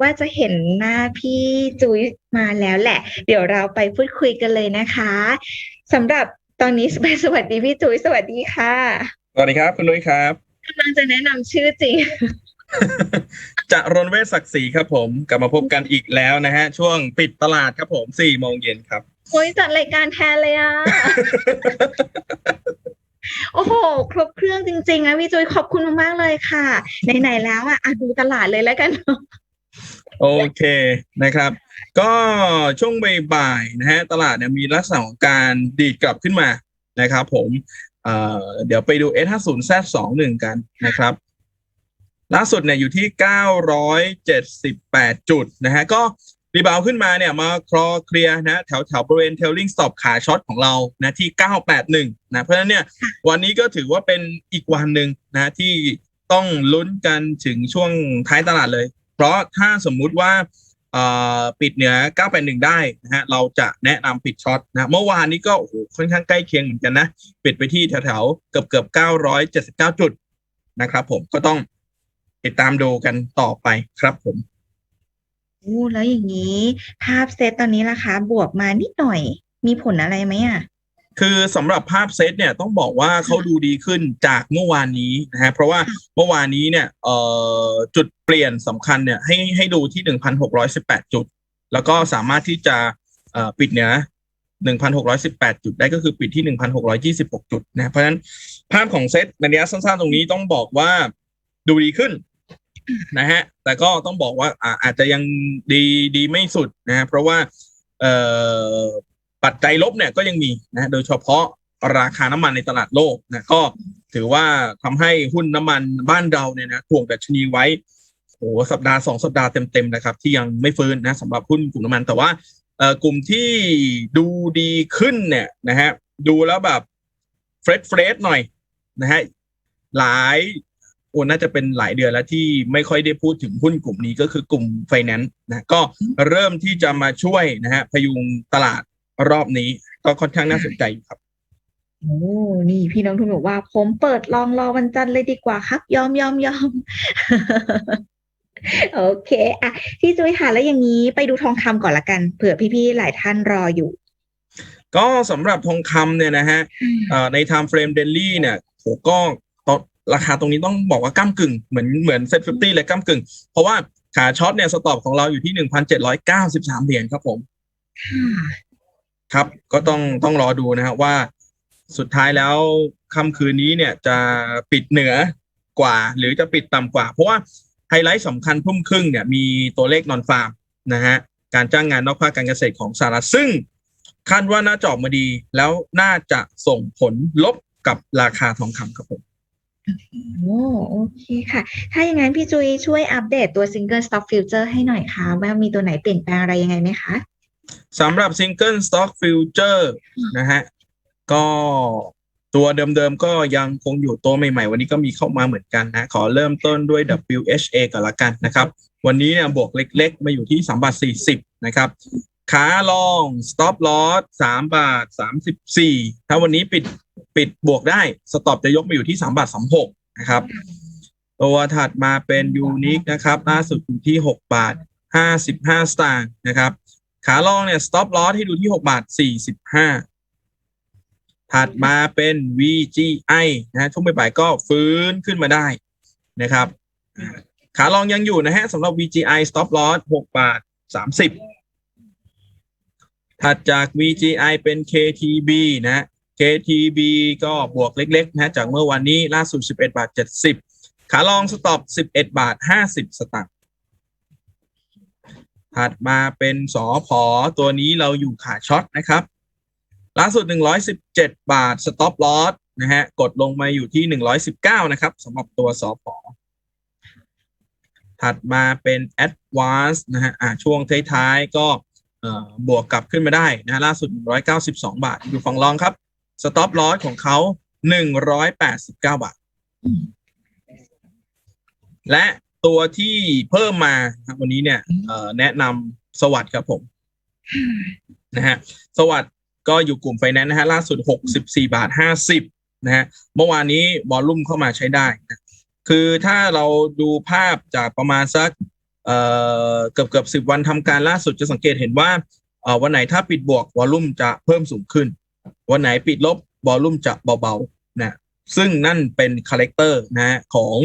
ว่าจะเห็นหน้าพี่จุ้ยมาแล้วแหละ เดี๋ยวเราไปพูดคุยกันเลยนะคะสำหรับตอนนี้สวัสดีพี่จุ้ยสวัสดีค่ะ สวัสดีครับ คุณนุ้ยครับกำลังจะแนะนำชื่อจริงจะรนเวศศักดิ์ศรีครับผมกลับมาพบกันอีกแล้วนะฮะ ช่วงปิดตลาดครับผมสี่โมงเย็นครับโอ้ยจัดรายการแทนเลยอะ โอ้โห ครบเครื่องจริงๆนะพี่จุ้ยขอบคุณมากๆเลยค่ะ ไหนๆแล้วอะอะดูตลาดเลยแล้วกัน โอเคนะครับ ก็ช่วงบ่ายๆนะฮะตลาดเนี่ยมีลักษณะของการดีดกลับขึ้นมานะครับ ผมเดี๋ยวไปดู S50 Z21 กันนะครับ ล่าสุดเนี่ยอยู่ที่ 978 จุดนะฮะก็รีบาวขึ้นมาเนี่ยมาคลอเคลียร์นะแถวแถวบริเวณเทลลิงสต็อปขาช็อตของเรานะที่ 981 นะเพราะฉะนั้นเนี่ยวันนี้ก็ถือว่าเป็นอีกวันหนึ่งนะที่ต้องลุ้นกันถึงช่วงท้ายตลาดเลย เพราะถ้าสมมุติว่าปิดเหนือ 981 ได้นะฮะ เราจะแนะนำปิดช็อตนะ เมื่อวานนี้ก็โอ้โหค่อนข้างใกล้เคียงเหมือนกันนะ ปิดไปที่แถวๆ เกือบเกือบ979 จุดนะครับผม ก็ต้องติดตามดูกันต่อไปครับผมโอ้แล้วอย่างนี้ ภาพเซตตอนนี้ราคาบวกมานิดหน่อย มีผลอะไรไหมอะ คือสำหรับภาพเซตเนี่ยต้องบอกว่าเขาดูดีขึ้นจากเมื่อวานนี้นะฮะเพราะว่าเมื่อวานนี้เนี่ยเอ่อจุดเปลี่ยนสำคัญเนี่ยให้ให้ดูที่1,618จุด แล้วก็สามารถที่จะเอ่อปิดเหนือ1,618จุดได้ก็คือปิดที่1,626จุดนะเพราะฉะนั้นภาพของเซตในระยะสั้นๆตรงนี้ต้องบอกว่าดูดีขึ้นนะฮะ แต่ก็ต้องบอกว่าอ่าอาจจะยังดีดีไม่สุดนะฮะเพราะว่าเอ่อ ปัจจัยลบเนี่ยก็ยังมีนะโดยเฉพาะราคาน้ำมันในตลาดโลกนะก็ถือว่าทำให้หุ้นน้ำมันบ้านเราเนี่ยนะถ่วงดัชนีไว้โอ้สัปดาห์สองสัปดาห์เต็มๆนะครับ ที่ยังไม่ฟื้นนะสำหรับหุ้นกลุ่มน้ำมันแต่ว่าเอ่อกลุ่มที่ดูดีขึ้นเนี่ยนะฮะดูแล้วแบบเฟรชเฟรชหน่อยนะฮะหลายโอ้น่าจะเป็นหลายเดือนแล้วที่ไม่ค่อยได้พูดถึงหุ้นกลุ่มนี้ก็คือกลุ่มไฟแนนซ์นะก็เริ่มที่จะมาช่วยนะฮะพยุงตลาด รอบนี้ ก็ค่อนข้างน่าสนใจอยู่ครับโอ้นี่พี่น้องทุนบอกว่า ผมเปิดลองรอวันจันทร์เลยดีกว่าครับ ยอมยอมยอมโอเคอะพี่จุ้ยค่ะแล้วอย่างนี้ไปดูทองคำก่อนละกัน เผื่อพี่ๆหลายท่านรออยู่ ก็สำหรับทองคำเนี่ยนะฮะเอ่อใน time frame daily เนี่ยโหก็ตอนราคาตรงนี้ต้องบอกว่าก้ากึ่งเหมือนเหมือนเซ็ตฟิฟตี้เลยก้ากึ่ง เพราะว่าขาช็อตเนี่ยสต็อปของเราอยู่ที่หนึ่งพันเจ็ดร้อยเก้าสิบสามเหรียญครับผม ครับก็ต้องต้องรอดูนะครับว่าสุดท้ายแล้วค่ำคืนนี้เนี่ยจะปิดเหนือกว่า หรือจะปิดต่ำกว่า เพราะว่าไฮไลท์สำคัญพุ่มครึ่งเนี่ยมีตัวเลขนอนฟาร์มนะฮะการจ้างงานนอกภาคการเกษตรของสหรัฐซึ่งคาดว่าน่าจะออกมาดี แล้วน่าจะส่งผลลบกับราคาทองคำครับผมโอ้โอเคค่ะ ถ้าอย่างนั้นพี่จุ้ยช่วยอัปเดตตัว Single Stock Future ให้หน่อยค่ะ ว่ามีตัวไหนเปลี่ยนแปลงอะไรยังไงไหมคะ สำหรับ Single Stock Future นะฮะ ก็ตัวเดิมๆก็ยังคงอยู่ตัวใหม่ๆ วันนี้ก็มีเข้ามาเหมือนกันนะ ขอเริ่มต้นด้วย WHA ก่อนละกันนะครับ วันนี้เนี่ยบวกเล็กๆ มาอยู่ที่3บาท40 นะครับขาลอง stop loss 3 บาท 34 ถ้าวันนี้ปิดปิดบวกได้สต็อปจะยกมาอยู่ที่ 3 บาท 36 นะครับ ตัวถัดมาเป็นยูนิคนะครับ ล่าสุดอยู่ที่ 6 บาท 55 สตางค์นะครับ ขาลองเนี่ย stop loss ให้ดูที่ 6 บาท 45 ถัดมาเป็น VGI นะฮะช่วงบ่ายๆก็ฟื้นขึ้นมาได้นะครับ ขาลองยังอยู่นะฮะสำหรับ VGI stop loss 6 บาท 30 ถัดจาก VGI เป็น KTB นะฮะ KTB ก็บวกเล็กๆนะฮะจากเมื่อวันนี้ล่าสุด 11 บาท 70 ขาลองสต็อป 11 บาท 50 สตางค์ ถัดมาเป็นสอพอตัวนี้เราอยู่ขาช็อตนะครับ ล่าสุด 117 บาท stop loss นะฮะกดลงมาอยู่ที่ 119 นะครับสำหรับตัวสอพอถัดมาเป็น advance นะฮะอ่าช่วงท้ายๆก็บวกกลับขึ้นมาได้นะฮะล่าสุด 192 บาท อยู่ฝั่งรองครับ stop loss ของเขา 189 บาท และ ตัวที่เพิ่มมาครับวันนี้เนี่ยเอ่อแนะนำสวัสด์ครับผมนะฮะสวัสด์ก็อยู่กลุ่มไฟแนนซ์นะฮะล่าสุด 64 บาท 50นะฮะเมื่อวานนี้บอลลุ่มเข้ามาใช้ได้นะคือถ้าเราดูภาพจากประมาณสักเอ่อเกือบเกือบสิบวันทำการล่าสุดจะสังเกตเห็นว่าเอ่อวันไหนถ้าปิดบวกวอลลุ่มจะเพิ่มสูงขึ้น วันไหนปิดลบวอลลุ่มจะเบาๆนะซึ่งนั่นเป็นคาแรคเตอร์นะฮะของ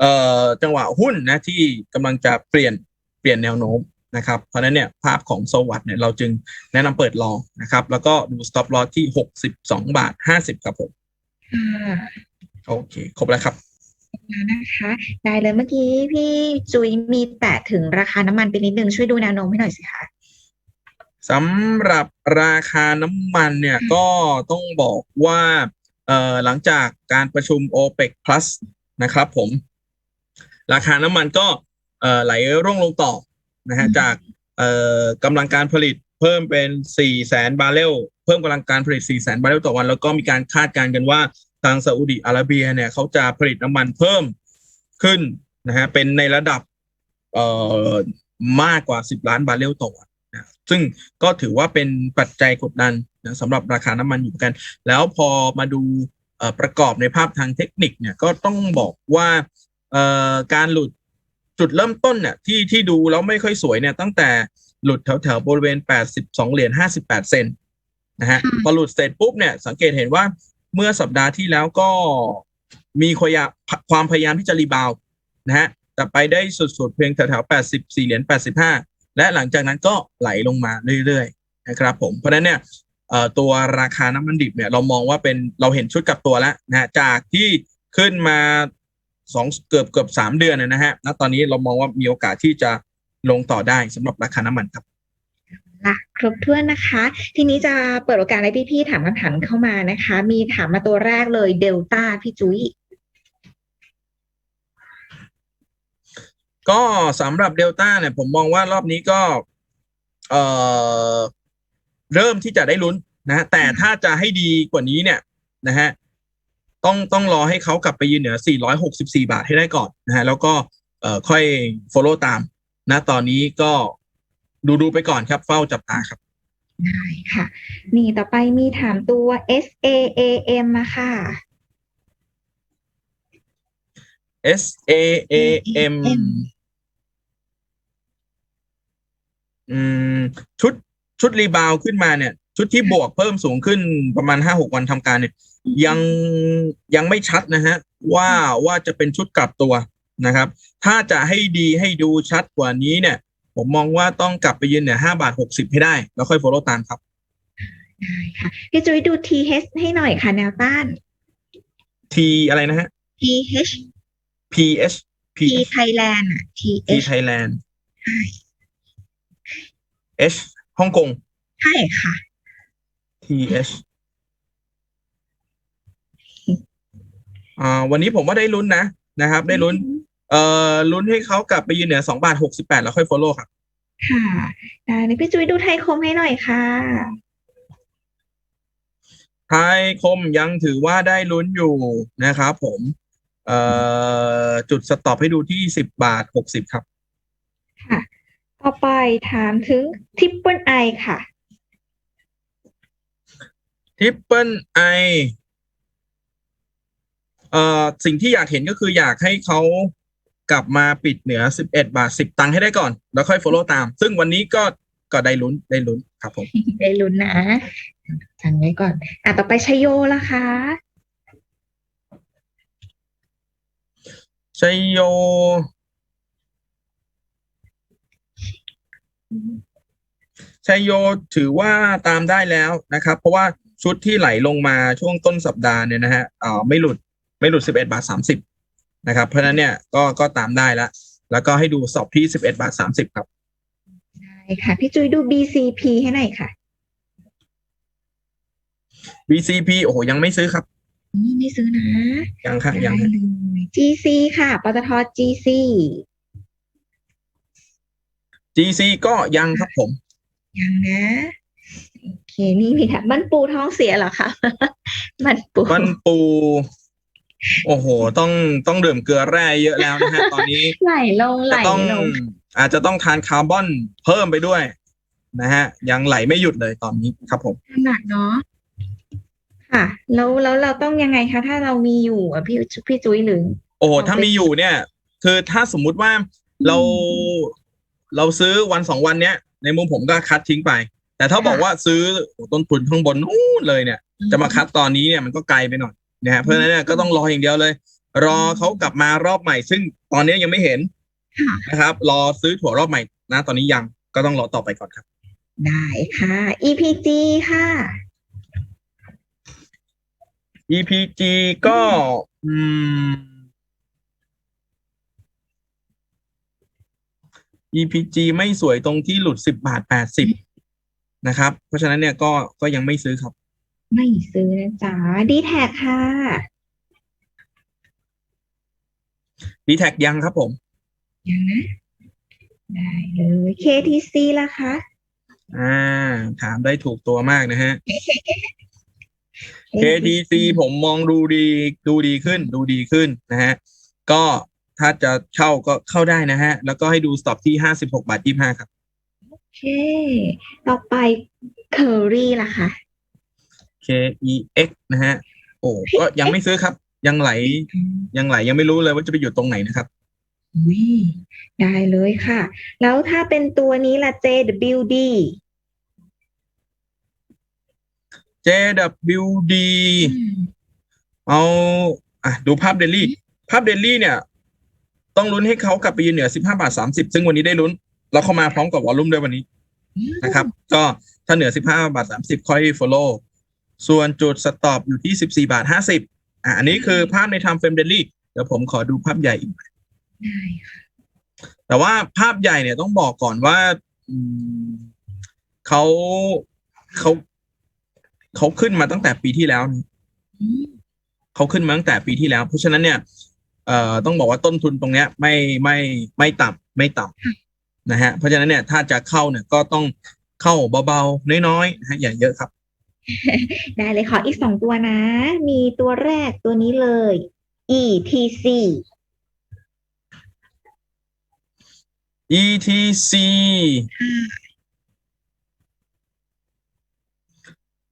เอ่อจังหวะหุ้นนะที่กำลังจะเปลี่ยนเปลี่ยนแนวโน้มนะครับเพราะฉะนั้นเนี่ยภาพของโซวัตเนี่ยเราจึงแนะนำเปิดลองนะครับ แล้วก็ดู stop loss ที่ 62 บาท 50 ครับผมค่ะโอเค ครบแล้วครับแล้วนะคะ ได้เลยเมื่อกี้พี่จุ๋ยมีแตะถึงราคาน้ำมันไปนิดนึงช่วยดูแนวโน้มให้หน่อยสิคะสำหรับราคาน้ำมันเนี่ยก็ต้องบอกว่าเอ่อหลังจากการประชุม OPEC Plus นะครับผม ราคาน้ำมันก็เอ่อไหลร่วงลงต่อนะฮะอืมจากเอ่อกำลังการผลิตเพิ่มเป็น4แสนบาร์เรลเพิ่มกำลังการผลิต4แสนบาร์เรลต่อวัน แล้วก็มีการคาดการณ์กันว่าทางซาอุดิอาระเบียเนี่ยเขาจะผลิตน้ำมันเพิ่มขึ้นนะฮะเป็นในระดับเอ่อมากกว่า 10 ล้านบาร์เรลต่อวันนะซึ่งก็ถือว่าเป็นปัจจัยกดดันนะสำหรับราคาน้ำมันอยู่เหมือนกัน แล้วพอมาดูเอ่อประกอบในภาพทางเทคนิคเนี่ยก็ต้องบอกว่า เอ่อการหลุดจุดเริ่มต้นเนี่ยที่ที่ดูแล้วไม่ค่อยสวยเนี่ยตั้งแต่หลุดแถวแถวๆบริเวณ 82 เหรียญ 58 เซนต์นะฮะค่ะพอหลุดเสร็จปุ๊บเนี่ยสังเกตเห็นว่าเมื่อสัปดาห์ที่แล้วก็มีความพยายามความพยายามที่จะรีบาวด์นะฮะแต่ไปได้สุดๆเพียงแถวแถวๆ84 เหรียญ 85 และหลังจากนั้นก็ไหลลงมาเรื่อยๆนะครับผมเพราะฉะนั้นเนี่ยเอ่อตัวราคาน้ำมันดิบเนี่ยเรามองว่าเป็นเราเห็นชุดกลับตัวแล้วนะฮะจากที่ขึ้นมา สองเกือบเกือบสามเดือนนะนะฮะณตอนนี้เรามองว่ามีโอกาสที่จะลงต่อได้สำหรับราคาน้ำมันครับละครบถ้วนนะคะ ทีนี้จะเปิดโอกาสให้พี่ๆถามคำถามเข้ามานะคะ มีถามมาตัวแรกเลยเดลต้าพี่จุ้ยก็สำหรับเดลต้าเนี่ยผมมองว่ารอบนี้ก็เอ่อเริ่มที่จะได้ลุ้นนะฮะแต่ถ้าจะให้ดีกว่านี้เนี่ยนะฮะ ต้องต้องรอให้เขากลับไปยืนเหนือ 464 บาทให้ได้ก่อนนะฮะแล้วก็เอ่อค่อย follow ตามนะตอนนี้ก็ดูดูไปก่อนครับเฝ้าจับตาครับได้ค่ะ นี่ต่อไปมีถามตัว S A A M มาค่ะ S A A M อืมชุดชุดรีบาวขึ้นมาเนี่ย ชุดที่บวกเพิ่มสูงขึ้นประมาณห้าหกวันทำการเนี่ย ยังยังไม่ชัดนะฮะ ว่าว่าจะเป็นชุดกลับตัวนะครับ ถ้าจะให้ดีให้ดูชัดกว่านี้เนี่ย ผมมองว่าต้องกลับไปยืนเนี่ยห้าบาทหกสิบให้ได้ แล้วค่อย follow ตามครับได้ค่ะพี่จุ้ยดู T H ให้หน่อยค่ะแนวต้าน T อะไรนะฮะ T H P H P T Thailand อะ T T H Thailand H ฮ่องกงใช่ค่ะ T H อ่าวันนี้ผมว่าได้ลุ้นนะนะครับ ได้ลุ้น เอ่อลุ้นให้เขากลับไปยืนเหนือสองบาทหกสิบแปดแล้วค่อย follow ครับ ค่ะได้เลยพี่จุ้ยดูไทยคมให้หน่อยค่ะ ไทยคมยังถือว่าได้ลุ้นอยู่นะครับผม เอ่อจุดสต็อปให้ดูที่สิบบาทหกสิบครับ ค่ะ ต่อไปถามถึงทิปเปิลไอค่ะ ทิปเปิลไอเอ่อสิ่งที่อยากเห็นก็คืออยากให้เขากลับมาปิดเหนือสิบเอ็ดบาทสิบตังค์ให้ได้ก่อน แล้วค่อย follow ตาม ซึ่งวันนี้ก็ก็ได้ลุ้นได้ลุ้นครับผม ได้ลุ้นนะจังไว้ก่อน อะ ต่อไปชยโยละคะชัยโยชัยโยถือว่าตามได้แล้วนะครับ เพราะว่า ชุดที่ไหลลงมาช่วงต้นสัปดาห์เนี่ยนะฮะเอ่อไม่หลุดไม่หลุด 11 บาท 30 นะครับ เพราะฉะนั้นเนี่ยก็ก็ตามได้แล้วแล้วก็ให้ดูสอบที่ 11 บาท 30 ครับได้ค่ะ พี่จุ้ยดู BCP ให้หน่อยค่ะ BCP โอ้โหยังไม่ซื้อครับนี่ไม่ซื้อนะ ยังค่ะได้ยังเลฮะย GC ค่ะ ปตท GC GC ก็ยังครับผม ยังนะโอเค นี่มีถามบ้านปูท้องเสียเหรอคะบ้านปูมันปู โอ้โห ต้องต้องดื่มเกลือแร่เยอะแล้วนะฮะตอนนี้ไหลลงไหลจะต้องลงอาจจะต้องทานคาร์บอนเพิ่มไปด้วย นะฮะ ยังไหลไม่หยุดเลยตอนนี้ครับผมขนาดเนาะค่ะ แล้วแล้วเราต้องยังไงคะถ้าเรามีอยู่อะพี่พี่จุ้ยหรือโอ้โหเอาไปถ้ามีอยู่เนี่ย คือถ้าสมมุติว่าเราเราซื้อวันสองวันเนี้ย ในมุมผมก็คัดทิ้งไป แต่ถ้าบอกว่าซื้อโอ้ต้นทุนข้างบนนู้นเลยเนี่ย จะมาคัดตอนนี้เนี่ยมันก็ไกลไปหน่อยนะฮะเพราะฉะนั้นเนี่ยก็ต้องรออย่างเดียวเลย รอเขากลับมารอบใหม่ ซึ่งตอนนี้ยังไม่เห็นค่ะนะครับ รอซื้อถั่วรอบใหม่นะตอนนี้ยังก็ต้องรอต่อไปก่อนครับ ได้ค่ะ EPG ค่ะ EPG ก็อืม EPG ไม่สวยตรงที่หลุดสิบบาทแปดสิบ นะครับ เพราะฉะนั้นเนี่ยก็ก็ยังไม่ซื้อครับ ไม่ซื้อนะจ๊ะดีแท็กค่ะ d t แท็ยังครับผม ยังนะ ได้เลย KTC ล่ะคะอ่า ถามได้ถูกตัวมากนะฮะ KTC ผมมองดูดีดูดีขึ้น ดูดีขึ้นนะฮะ ก็ถ้าจะเข้าก็เข้าได้นะฮะ แล้วก็ให้ดูสต็อปที่ห้าสิบหกบาทยี่ห้าครับโอ เค ต่อไปเคอรี่ล่ะคะ KEX นะฮะ โอ้ก็ยังไม่ซื้อครับ ยังไหล ยังไหลยังไม่รู้เลยว่าจะไปอยู่ตรงไหนนะครับอุ๊ยได้เลยค่ะ แล้วถ้าเป็นตัวนี้ล่ะ JWD JWD เอาอะดูภาพเดลี่ ภาพเดลี่เนี่ย ต้องลุ้นให้เขากลับไปยืนเหนือ 15 บาท 30 ซึ่งวันนี้ได้ลุ้น แล้วเขามาพร้อมกับวอลลุ่มด้วยวันนี้นะครับ ก็ถ้าเหนือ 15 บาท 30 ค่อย follow ส่วนจุดสต็อปอยู่ที่ 14 บาท 50 อะอันนี้คือภาพใน time frame daily เดี๋ยวผมขอดูภาพใหญ่อีกได้ค่ะแต่ว่าภาพใหญ่เนี่ยต้องบอกก่อนว่าอืมเขาเขาเขาขึ้นมาตั้งแต่ปีที่แล้วนะอืมเขาขึ้นมาตั้งแต่ปีที่แล้ว เพราะฉะนั้นเนี่ยเอ่อต้องบอกว่าต้นทุนตรงเนี้ย ไม่ไม่ไม่ต่ำไม่ต่ำ นะฮะเพราะฉะนั้นเนี่ยถ้าจะเข้าเนี่ยก็ต้องเข้าเบาๆน้อยๆนะฮะอย่าเยอะครับ ได้เลยขออีกสองตัวนะ มีตัวแรกตัวนี้เลย ETC ETC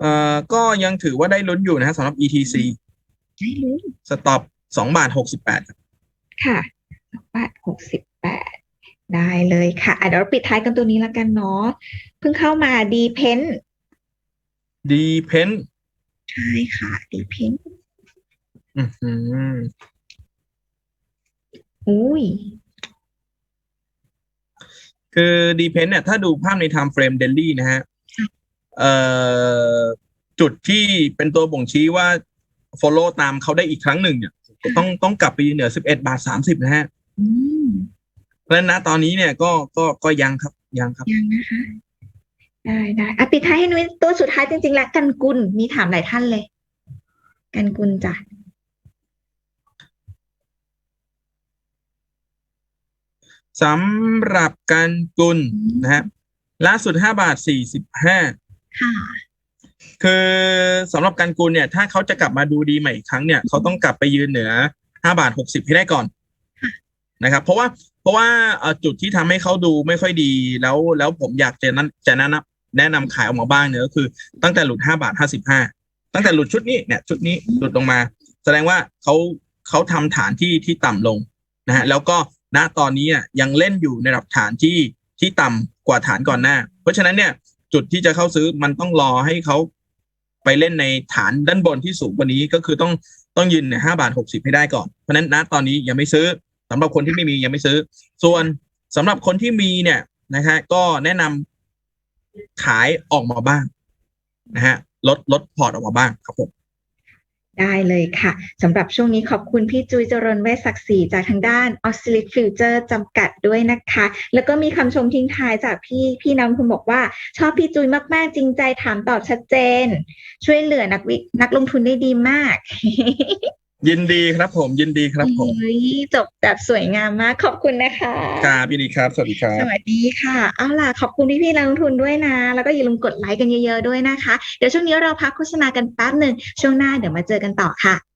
เอ่อก็ยังถือว่าได้ลุ้นอยู่นะฮะสำหรับ ETC ได้เลยสต็อปสองบาทหกสิบแปดค่ะสองบาทหกสิบแปด ได้เลยค่ะอะเดี๋ยวเราปิดท้ายกันตัวนี้แล้วกันเนาะเพิ่งเข้ามาดีเพนดีเพนใช่ค่ะดีเพนอือหืออุ้ยคือดีเพนเนี่ยถ้าดูภาพใน time frame daily นะฮะเอ่อจุดที่เป็นตัวบ่งชี้ว่า follow ตามเขาได้อีกครั้งหนึ่งเนี่ย ต้องต้องกลับไปเหนือ11บาท30นะฮะ อืม เพราะฉะนั้นณตอนนี้เนี่ยก็ก็ก็ยังครับยังครับ ยังนะคะ ได้ได้อะปิดท้ายให้นุ้ยตัวสุดท้ายจริงๆแล้วกันกุลมีถามหลายท่านเลย กันกุลจ้ะสำหรับการกุลนะฮะล่าสุด5บาท45ค่ะ คือสำหรับการกุลเนี่ย ถ้าเขาจะกลับมาดูดีใหม่อีกครั้งเนี่ยเขาต้องกลับไปยืนเหนือ5บาท60ให้ได้ก่อนนะครับ เพราะว่าเพ ราะว่าจุดที่ทำให้เขาดูไม่ค่อยดีแล้วแล้วผมอยากจะนั้นจะแนะนำแนะนำขายออกมาบ้างเนี่ยก็คือ ตั้งแต่หลุด5บาท55ตั้งแต่หลุดชุดนี้เนี่ยชุดนี้หลุดลงมา แสดงว่าเขาเขาทำฐานที่ที่ต่ำลงนะฮะแล้วก็ณตอนนี้อะยังเล่นอยู่ในระดับฐานที่ที่ต่ำกว่าฐานก่อนหน้า เพราะฉะนั้นเนี่ยจุดที่จะเข้าซื้อมันต้องรอให้เขาไปเล่นในฐานด้านบนที่สูงกว่านี้ก็คือต้องต้องยืนในห้าบาทหกสิบให้ได้ก่อน เพราะฉะนั้นณตอนนี้ยังไม่ซื้อ สำหรับคนที่ไม่มียังไม่ซื้อ ส่วนสำหรับคนที่มีเนี่ยนะฮะก็แนะนำขายออกมาบ้างนะฮะลดลดพอร์ตออกมาบ้างครับผมได้เลยค่ะสำหรับช่วงนี้ขอบคุณพี่จุ้ยจริญเวศักดิ์ศรีจากทางด้าน o s c i l l i t Future จำกัดด้วยนะคะ แล้วก็มีคำชมทิ้งท้ายจากพี่พี่น้ำคุณบอกว่า ชอบพี่จุ้ยมาก ๆ จริงใจถามตอบชัดเจน ช่วยเหลือนักวินักลงทุนได้ดีมาก ยินดีครับผม ยินดีครับผมเฮ้ยจบแบบสวยงามมาก ขอบคุณนะคะครับยินดีครับ สวัสดีครับ สวัสดีค่ะ เอาล่ะ ขอบคุณพี่ๆนักลงทุนด้วยนะ แล้วก็อย่าลืมกดไลค์กันเยอะๆด้วยนะคะ เดี๋ยวช่วงนี้เราพักโฆษณากันแป๊บหนึ่งช่วงหน้าเดี๋ยวมาเจอกันต่อค่ะ